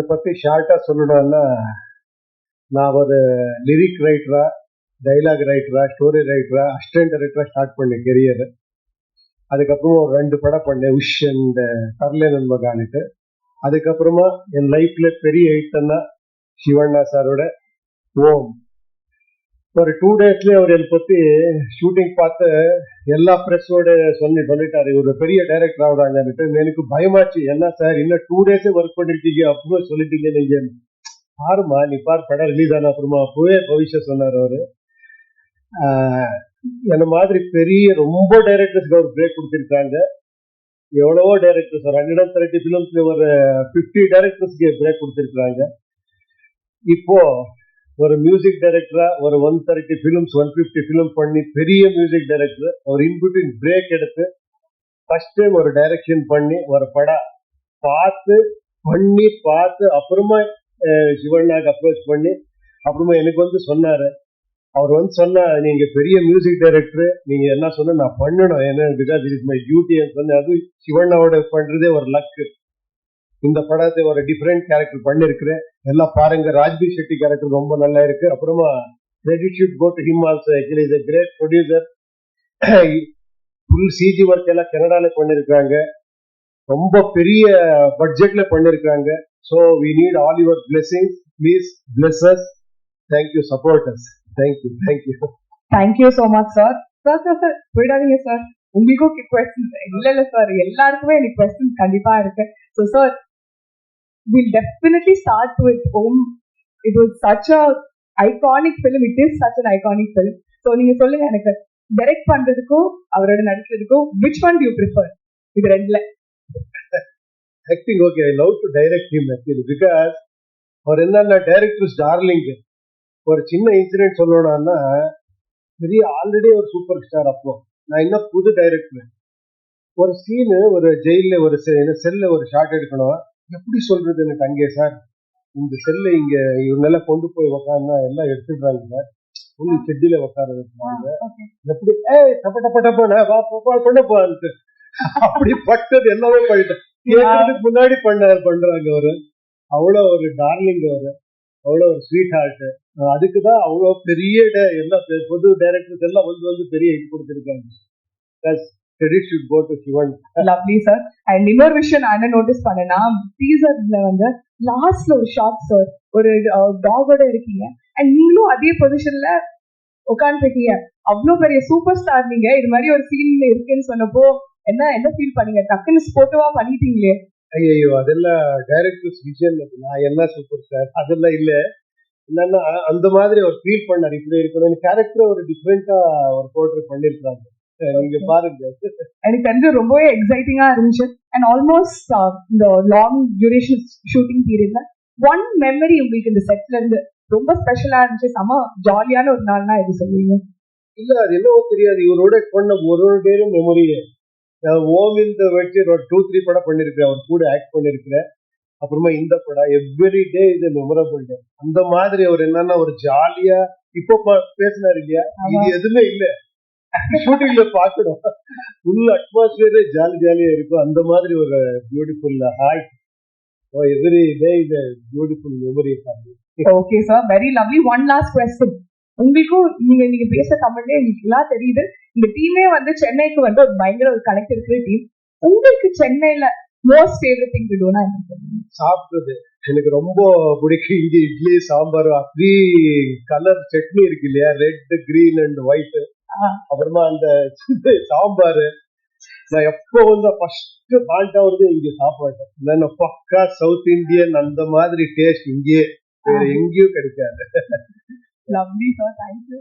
அதை பற்றி ஷார்ட்டா சொல்லணும்னா நான் ஒரு லிரிக் ரைட்டரா டைலாக் ரைட்டரா ஸ்டோரி ரைட்டரா அசிஸ்டன்ட் டைரக்டரா ஸ்டார்ட் பண்ணேன் கெரியர் அதுக்கப்புறம் ஒரு ரெண்டு படம் பண்ணேன் உஷ் அண்ட் தர்லே நண்பகானிட்டு அதுக்கப்புறமா என் லைஃப்ல பெரிய ஹிட்னா சிவண்ணா சாரோட ஓம் ஒரு டூ டேஸ்லயே அவர் என்னை பத்தி ஷூட்டிங் பார்த்து எல்லா பிரஸோட சொல்லி சொல்லிட்டாரு. இவர் பெரிய டைரக்டர் ஆகுறாங்கன்னுட்டு எனக்கு பயமாச்சு. என்ன சார் இன்னும் டூ டேஸே ஒர்க் பண்ணிருக்கீங்க. அப்பவே சொல்லிட்டீங்க. நீங்க பாருமா நீ பார் படம் ரிலீஸ் ஆன அப்புறமா அப்பவே பவிஷ சொன்னார் அவரு. என்ன மாதிரி பெரிய ரொம்ப டைரக்டர்ஸ்க்கு அவர் பிரேக் கொடுத்துருக்காங்க. எவ்வளவோ டைரக்டர்ஸ் ஒரு ஹண்ட்ரட் அண்ட் தேர்ட்டி ஃபிலிம்ஸ்ல ஒரு ஃபிஃப்டி டைரக்டர்ஸ்க்கு பிரேக் கொடுத்துருக்காங்க. இப்போ ஒரு மியூசிக் டைரக்டரா ஒரு one thirty films one fifty film பண்ணி பெரிய மியூசிக் டைரக்டர் ஒரு இன்பிட்வீன் பிரேக் எடுத்து ஃபர்ஸ்ட் டைம் ஒரு டைரக்ஷன் பண்ணி ஒரு படம் பார்த்து பண்ணி பார்த்து அப்புறமா சிவண்ணாக்கு அப்ரோச் பண்ணி அப்புறமா எனக்கு வந்து சொன்னாரு. அவர் வந்து சொன்னா நீங்க பெரிய மியூசிக் டைரக்டர் நீங்க என்ன சொன்ன நான் பண்ணணும். ஏன்னா because it is my duty சொன்ன அது சிவண்ணாவோட பண்றதே ஒரு லக்கு இந்த படத்தை ஒரு டிஃப்ரெண்ட் கேரக்டர் பண்ணிருக்கிறேன். எல்லாம் பாருங்க ராஜ்பீர் ஷெட்டி கேரக்டர் ரொம்ப நல்லா இருக்கு. அப்புறமா credit should go to him also actually is great producer full CG work எல்லாம் கனடால பண்ணிருக்காங்க ரொம்ப பெரிய பட்ஜெட்ல பண்ணிருக்காங்க so we need all your blessing please bless us thank you support us thank you thank you thank you so much sir sir sir sir போயிடாதீங்க sir உங்களுக்கும் question இல்ல இல்ல சார் எல்லாருக்குமே எனக்கு கொஸ்டின் கண்டிப்பா இருக்கு. So sir will definitely start with Om it was such a iconic film it is such an iconic film so நீங்க சொல்லுங்க எனக்கு டைரக்ட் பண்றதுக்கும் அவரோட நடிக்கிறதுக்கும் விச் ஒன் யூ ப்ரிஃபர் இது ரெண்டுல. Acting okay I love to direct him actually because அவர் என்னன்னா directors darling ஒரு சின்ன இன்சிடென்ட் சொல்லணும்னா பெரிய ஆல்ரெடி ஒரு சூப்பர் ஸ்டார் அப்போ. நான் இன்னும் புது டைரக்டர் ஒரு சீனு ஒரு ஜெயில ஒரு செல்ல ஒரு ஷாட் எடுக்கணும். எப்படி சொல்றது எனக்கு அங்கே சார்? இந்த செல்ல இங்க இவங்கெல்லாம் கொண்டு போய் உக்காந்தா எல்லாம் எடுத்துடுறாங்க சார். ஒண்ணு செட்டில உட்கார வைக்கிறாங்க எப்படி ஏய் டப்ப டப்ப டப்ப வா போ, போ, கொண்டு போன்ட்டு அப்படி பட்டது எல்லாமே பண்ணிட்டேன் கேட்கறதுக்கு முன்னாடி பண்ண பண்றாங்க அவரு. அவ்வளோ ஒரு டார்லிங் அவரு. அவ்வளோ ஒரு ஸ்வீட் ஹார்ட் அதுக்கு தான் அவ்வளோ பெரிய எல்லா பொது டைரக்டர்ஸ் எல்லாம் வந்து வந்து பெரிய ஹிட் கொடுத்துருக்காங்க. Credit should go to Shivan lovely sir and இன்னொரு விஷயம் நான் என்ன நோட்டீஸ் பண்ணேன்னா டீசர்ல வந்து லாஸ்ட்ல ஒரு ஷாட் சார் ஒரு டாகோட இருக்கீங்க. அண்ட் நீங்களும் அதே பொசிஷன்ல உட்காந்துருக்கீங்க அவ்வளோ பெரிய சூப்பர் ஸ்டார் நீங்க. இது மாதிரி ஒரு சீன் இருக்குன்னு சொன்னப்போ என்ன என்ன ஃபீல் பண்ணீங்க? டக்குன்னு ஸ்போட்டோவா பண்ணிட்டீங்களே. ஐயோ அதெல்லாம் டைரக்டர்ஸ் நான் என்ன சூப்பர் ஸ்டார் அதெல்லாம் இல்ல. என்னன்னா அந்த மாதிரி ஒரு ஃபீல் பண்ணார். இப்படி இருக்கணும் கேரக்டர் ஒரு டிஃப்ரெண்டா ஒரு போர்ட்ரேட் பண்ணிருக்காங்க நீங்க பாருங்க. எனக்கு தெரிஞ்சு ரொம்பவே எக்ஸைட்டிங்கா இருந்துச்சு. அண்ட் ஆல்மோஸ்ட் இந்த லாங் டியூரேஷன் ஷூட்டிங் பீரியட்ல ஒன் மெமரி உங்களுக்கு இந்த செட்ல இருந்து ரொம்ப ஸ்பெஷலா இருந்துச்சு. செம ஜாலியான ஒரு நாள்னா இது சொல்லுவீங்க. இல்ல அது என்னவோ தெரியாது. இவரோட பண்ண ஒரு ஒரு டேரும் மெமரி ஓம் இந்த வச்சு டூ த்ரீ படம் பண்ணிருக்கேன் அவர் கூட ஆக்ட் பண்ணிருக்கிறேன் அப்புறமா இந்த படம் எவ்ரி டே இது மெமரபிள் டே அந்த மாதிரி அவர் என்னன்னா ஒரு ஜாலியா இப்போ பேசினாரு இல்லையா? இது எதுவுமே இல்ல. ஷூட்டிங்ல பாக்கணும் ஃபுல் அட்மாஸ்பியரே ஜாலி ஜாலியா இருக்கும். அந்த மாதிரி ஒரு பியூட்டிஃபுல் ஹாய் எவ்ரி டே இது beautiful memory okay sir very lovely one last question உங்களுக்கும் நீங்க நீங்க பேச தமிழ்லயே உங்களுக்கு எல்லாம் தெரியுது. இந்த டீமே வந்து சென்னைக்கு வந்து ஒரு பயங்கர ஒரு கனெக்ட் இருக்கிற டீம் உங்களுக்கு சென்னையில மோஸ்ட் ஃபேவரட் திங் சொல்லுங்க சாப்பிடுறது. எனக்கு ரொம்ப பிடிக்கும். இங்க இட்லி சாம்பார் த்ரீ கலர் சட்னி இருக்கு இல்லையா? Red green and white. அப்புறமா அந்த சாம்பார். நான் எப்போ வந்து ஃபர்ஸ்ட் பால்ட்டா வருது இங்க சாப்பாடு. நான் பக்கா சவுத் இந்தியன் அந்த மாதிரி டேஸ்ட் இங்கேயே வேற எங்கேயும் கிடைக்காது. Lovely sir thank you